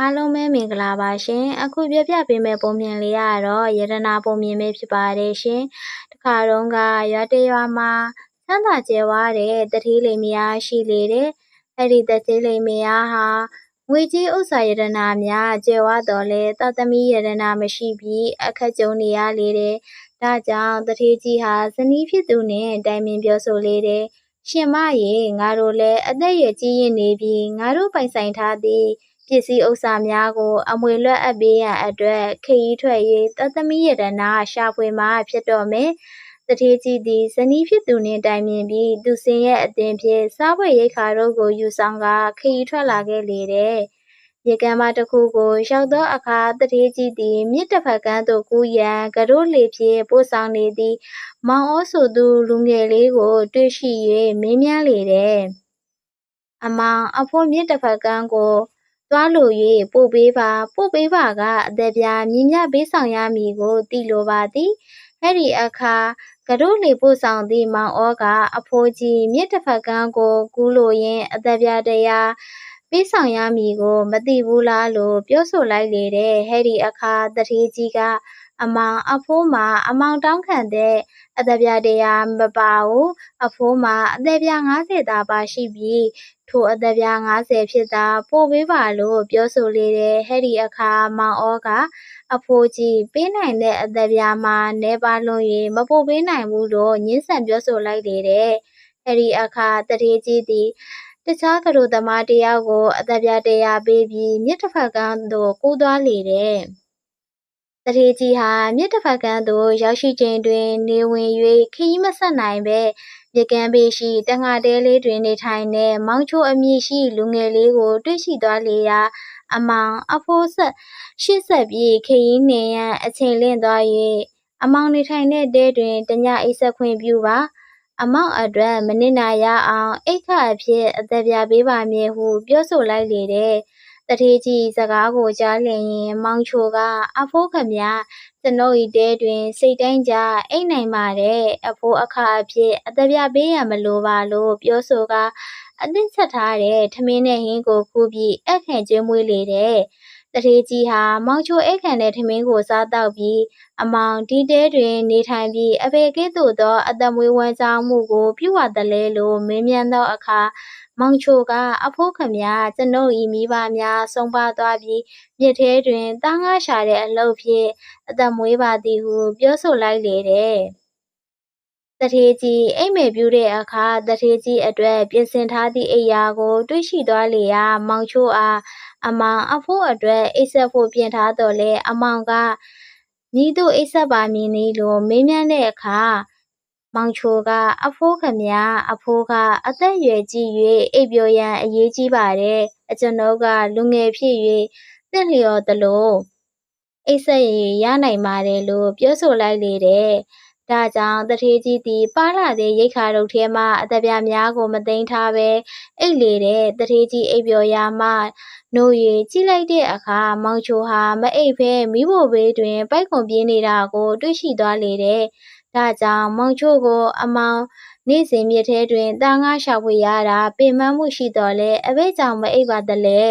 အားလုံးပဲမင်္ဂလာပါရှင်အခုပြပြပေးမယ့်ပုံမြင်လေးကတော့ယရနာပုံမြင်ပဲဖြစ်ပါတယ်ရှင်တခါတော့ကရွာတရွာမှာချမ်းသာကျဲဝါတဲ့တတိလိမ်မယားရှိလေတဲ့အဲ့ဒီတတိလိမ်မယားဟာငွေကြီးဥစ္စာယရနာများကျဲဝါတော်လဲတသမီးယရနာမရှိပြီးအခက်ကြုံနေရလေတဲ့ဒါကြောင့်တတိကြီးဟာဇနီးဖြစ်သူနဲ့တိုင်ပင်ပြောဆိုလေတဲ့ရှင်မရေငါတို့လည်းအသက်ရကြီးရင်နေပြီးငါတို့ပိုင်ဆိုင်ထားသည် ပစ္စည်းဥစ္စာများကို အမွေလွှတ်အပ်ပေးရန်အတွက်ခရီးထွက်၍တသမီးရတနာရှာဖွေမှာဖြစ်တော့မယ်။တထေးကြီးသည်ဇနီးဖြစ်သူနှင့်တိုင်ပင်ပြီးသူစင်ရဲ့အသင်ဖြင့်စားပွဲရိတ်ခါတို့ကိုယူဆောင်ကခရီးထွက်လာခဲ့လေတဲ့။ရေကမ်းမတစ်ခုကိုရောက်သောအခါတထေးကြီးသည်မြစ်တစ်ဖက်ကမ်းသို့ကူးရန်ကတို့လေဖြင့်ပို့ဆောင်နေသည်မောင်ဩဆိုသူလူငယ်လေးကို တွေ့ရှိ၍မင်းမြန်းလေတဲ့။အမောင်အဖိုးမြစ်တစ်ဖက်ကမ်းကို သွားလို၍ပို့ပေးပါပို့ပေးပါကအသက်ပြားမြည်မြပေးဆောင်ရမည်ကိုသိလိုပါသည်အဲ့ဒီအခါကတို့လေပို့ဆောင်သည့်မောင်ဩကအဖိုးကြီးမြစ်တစ်ဖက်ကန်းကိုကူးလိုရင်းအသက်ပြားတရားပေးဆောင်ရမည်ကိုမသိဘူးလားလို့ပြောဆိုလိုက်လေတဲ့ဟဲ့ဒီအခါတထေးကြီးကအမောင်အဖိုးမှာအမောင်တောင်းခံတဲ့အသက်ပြားတရားမပါဘူးအဖိုးမှာအသက်ပြား90သာပါရှိပြီး ထိုအသက်ပြား90ဖြစ်သာပို့ပေးပါလို့ပြောဆိုလေတဲ့ဟဲ့ဒီအခါမောင်ဩကအဖိုးကြီးပေးနိုင်တဲ့အသက်ပြားမှာနဲပါလွန်၍မပို့ပေးနိုင်ဘူးလို့ညှင်းဆန်ပြောဆိုလိုက်လေတဲ့ဟဲ့ဒီအခါတထေးကြီးသည်တခြားကတို့သမားတယောက်ကိုအသက်ပြားတရားပေးပြီးမြစ်တစ်ဖက်ကန်းသို့ကူးသွားလေတဲ့တထေးကြီးဟာမြစ်တစ်ဖက်ကန်းသို့ရောက်ရှိချိန်တွင် နေဝင်၍ခရီးမဆက်နိုင်ပဲ ရကန်းပေရှိတငါတဲလေးတွင်နေထိုင်တဲ့မောင်ချိုအမည်ရှိလူငယ်လေးကို တွေ့ရှိသွားလေရာအမောင်အဖိုးဆက်ရှစ်ဆက်ပြီးခရီးနေရန်အချိန်လင့်သွား၍အမောင်နေထိုင်တဲ့တဲတွင်တညအိပ်ဆက်ခွင့်ပြုပါအမောင်အတွက်မနစ်နာရအောင်အိတ်ခအဖြစ်အသက်ပြပေးပါမည်ဟုပြောဆိုလိုက်လေတဲ့ တထေးကြီးစကားကိုကြားလျင်ရင်မောင်ချိုကအဖိုးခမကျွန်ုပ်၏တဲတွင် စိတ်တိုင်းကြအိတ်နိုင်ပါတယ်အဖိုးအခအဖြစ်အသက်ပြပေးရမလိုပါလို့ပြောဆိုကအသင့်ချက်ထားတဲ့ထမင်းနဲ့ဟင်းကိုခူးပြီးအခန့်ကျွေးမွေးလေတဲ့တထေးကြီးဟာမောင်ချိုအိတ်ခံတဲ့ထမင်းကိုစားတော့ပြီးအမောင်ဒီတဲတွင် နေထိုင်ပြီးအဖေကဲ့သို့သောအသက်မွေးဝမ်းကြောင်းမှုကိုပြုဝတလဲလို့မင်းမြန်းသောအခါ မောင်ချိုကအဖိုးခမကျွန်ုပ်ဤမိဘများဆုံးပါသွားပြီးမြစ်ထဲတွင်သားငါရှာတဲ့အလုပ်ဖြင့်အသက်မွေးပါသည်ဟုပြောဆိုလိုက်လေတဲ့တထေးကြီးအိမ်မယ်ပြူတဲ့အခါတထေးကြီးအတွက်ပြင်ဆင်ထားသည့်အိယာကို တွေးရှိသွားလေရာမောင်ချိုအားအမောင်အဖိုးအတွက်အိတ်ဆက်ဖို့ပြင်ထားတော့လေအမောင်ကမြည်သူအိတ်ဆက်ပါမည်နည်းလို့မေးမြန်းတဲ့အခါ မောင်ချိုကအဖိုးခမအဖိုးကအသက်အရွယ်ကြီး၍အိပ်ပျော်ရန်အရေးကြီးပါတယ်အကျွန်ုပ်ကလူငယ်ဖြစ်၍သင့်လျော်သလိုအိပ်စက်ရရနိုင်ပါတယ်လို့ပြောဆိုလိုက်လေတဲ့ဒါကြောင့်တထေးကြီးသည်ပါလာတဲ့ရိတ်ခါတို့ထဲမှအတပြားများကိုမသိမ်းထားပဲအိတ်လေတဲ့တထေးကြီးအိပ်ပျော်ရာမှနိုး၍ကြည့်လိုက်တဲ့အခါမောင်ချိုဟာမအိပ်ဖဲမိဖို့ဘေးတွင်ပိုက်ကွန်ပြေးနေတာကိုတွေ့ရှိသွားလေတဲ့ ဒါကြောင့်မောင်ချိုကို အမောင်နေ့စဉ်မြစ်ထဲတွင်သားငါရှာဖွေရတာပင်မမှုရှိတော်လဲအဘဲကြောင့်မအိပ်ပါတလဲ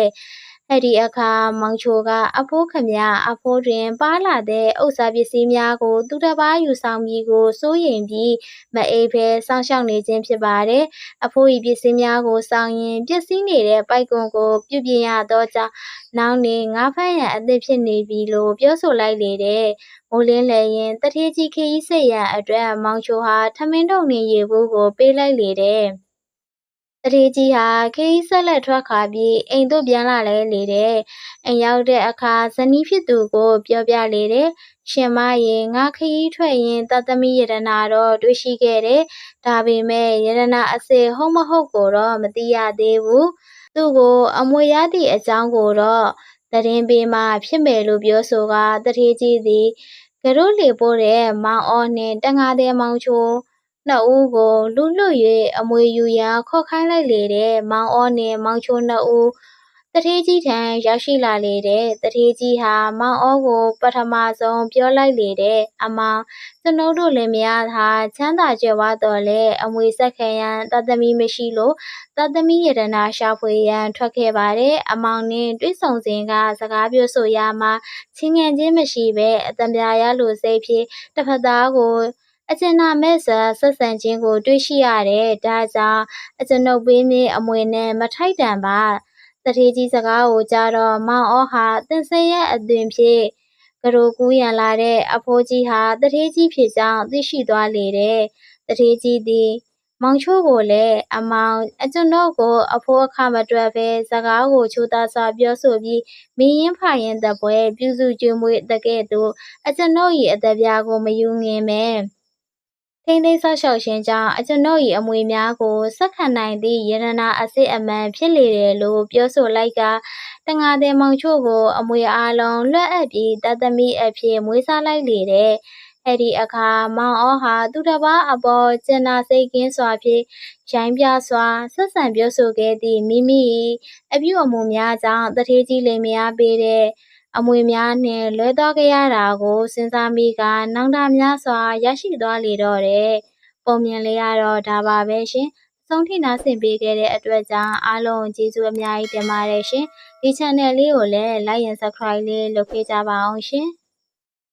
အဲ့ဒီအခါမောင်ချိုကအဖိုးခမအဖိုးတွင်ပါလာတဲ့ဥစ္စာပစ္စည်းများကို သူတစ်ပါးယူဆောင်ပြီးကိုစိုးရိမ်ပြီးမအိပ်ဖဲစောင့်ရှောက်နေခြင်းဖြစ်ပါတယ်။အဖိုးဤပစ္စည်းများကိုစောင့်ရင်ပစ္စည်းနေတဲ့ပိုက်ကွန်ကိုပြုပြင်ရသောကြောင့်နောက်နေငါးဖမ်းရန်အသင့်ဖြစ်နေပြီလို့ပြောဆိုလိုက်လေတဲ့။မိုးလင်းလည်းရင်တထေးကြီးခရီးစိတ်ရန်အတွက်မောင်ချိုဟာထမင်းတုံနေရေဘူးကိုပေးလိုက်လေတဲ့။ တထေးကြီးဟာခရီးဆက်လက်ထွက်ခါပြီးအိမ်သို့ပြန်လာလဲလေတဲ့အိမ်ရောက်တဲ့အခါဇနီးဖြစ်သူကို ပြောပြလေတဲ့ရှင်မရေငါခရီးထွက်ရင်တသမီရတနာတော့တွေ့ရှိခဲ့တယ်ဒါပေမဲ့ရတနာအစေဟုတ်မဟုတ်ကိုတော့မသိရသေးဘူးသူ့ကိုအမွေရသည့်အကြောင်းကိုတော့တရင်ပေးမှဖြစ်မယ်လို့ပြောဆိုကတထေးကြီးသည်ကရုလေပို့တဲ့မောင်အော်နှင့်တငါတဲ့မောင်ချို နှစ်ဦးကို လူလွတ်၍အမွေယူရန်ခေါ်ခိုင်းလိုက်လေတဲ့မောင်အောနှင့်မောင်ချိုနှစ်ဦးတတထေးကြီးထံရောက်ရှိလာလေတဲ့တထေးကြီးဟာမောင်ဩကို ပထမဆုံးပြောလိုက်လေတဲ့အမောင်ကျွန်ုပ်တို့လင်မယားဟာချမ်းသာကြွယ်ဝတော်လဲအမွေဆက်ခံရန်တသမီမရှိလို့တသမီရတနာရှာဖွေရန်ထွက်ခဲ့ပါတယ်အမောင်နှင့်တွေ့ဆုံစဉ်ကစကားပြောဆိုရမှာချင်းငယ်ချင်းမရှိပဲအတံပြာရလိုစိတ်ဖြင့်တစ်ဖက်သားကို အကျဉ်းနာမဲ့ဆာဆက်ဆံခြင်းကို တွေ့ရှိရတယ်။ဒါကြောင့်အကျွန်ုပ်ပေးမည်အမွေနဲ့မထိုက်တန်ပါ။တထေးကြီးစကားကိုကြားတော့မောင်ဩဟာတင်ဆဲရဲ့အသွင်ဖြင့်ကရိုကူးရန်လာတဲ့အဖိုးကြီးဟာတထေးကြီးဖြစ်ကြောင်းသိရှိသွားလေတဲ့။တထေးကြီးသည်မောင်ချိုးကိုလည်းအမောင်အကျွန်တော်ကိုအဖိုးအခမတွက်ပဲစကားကိုချိုးသားစွာပြောဆိုပြီးမင်းရင်ဖရင်တပွဲပြုစုကျွေးမွေးတကဲ့သို့အကျွန်ုပ်၏အသက်ပြားကိုမယူငင်မဲ ထိမ့်သိမ်းဆောက်ရှောက်ခြင်းကြောင့်အကျွန်ုပ်၏အမွေများကိုစက္ခံနိုင်သည့်ယရနာအစစ်အမှန်ဖြစ်လေတယ်လို့ပြောဆိုလိုက်ကတငါတဲ့မောင်ချို့ကို အမွေအားလုံးလွှတ်အပ်ပြီးတသမီအဖြစ်မွေးစားလိုက်လေတဲ့အဲ့ဒီအခါမောင်ဩဟာသူတစ်ပါးအပေါ်ကျင်နာစိတ်ကင်းစွာဖြင့်ရိုင်းပြစွာဆက်ဆံပြောဆိုခဲ့သည့်မိမိ၏အပြုအမူများကြောင့်တထေးကြီးလိမ်မယားပေးတဲ့ အမွေများနှင့်လွဲသွားကြရတာကိုစဉ်းစားမိကနောင်တများစွာရရှိသွားလေတော့တယ်ပုံမြင်လေးရတော့ဒါပါပဲရှင်အဆုံးထိနားဆင်ပေးခဲ့တဲ့အတွက်ကြောင့်အားလုံးကျေးဇူးအများကြီးတင်ပါတယ်ရှင်ဒီ channel လေးကိုလည်း like and subscribe လေးလုပ်ပေးကြပါအောင်ရှင်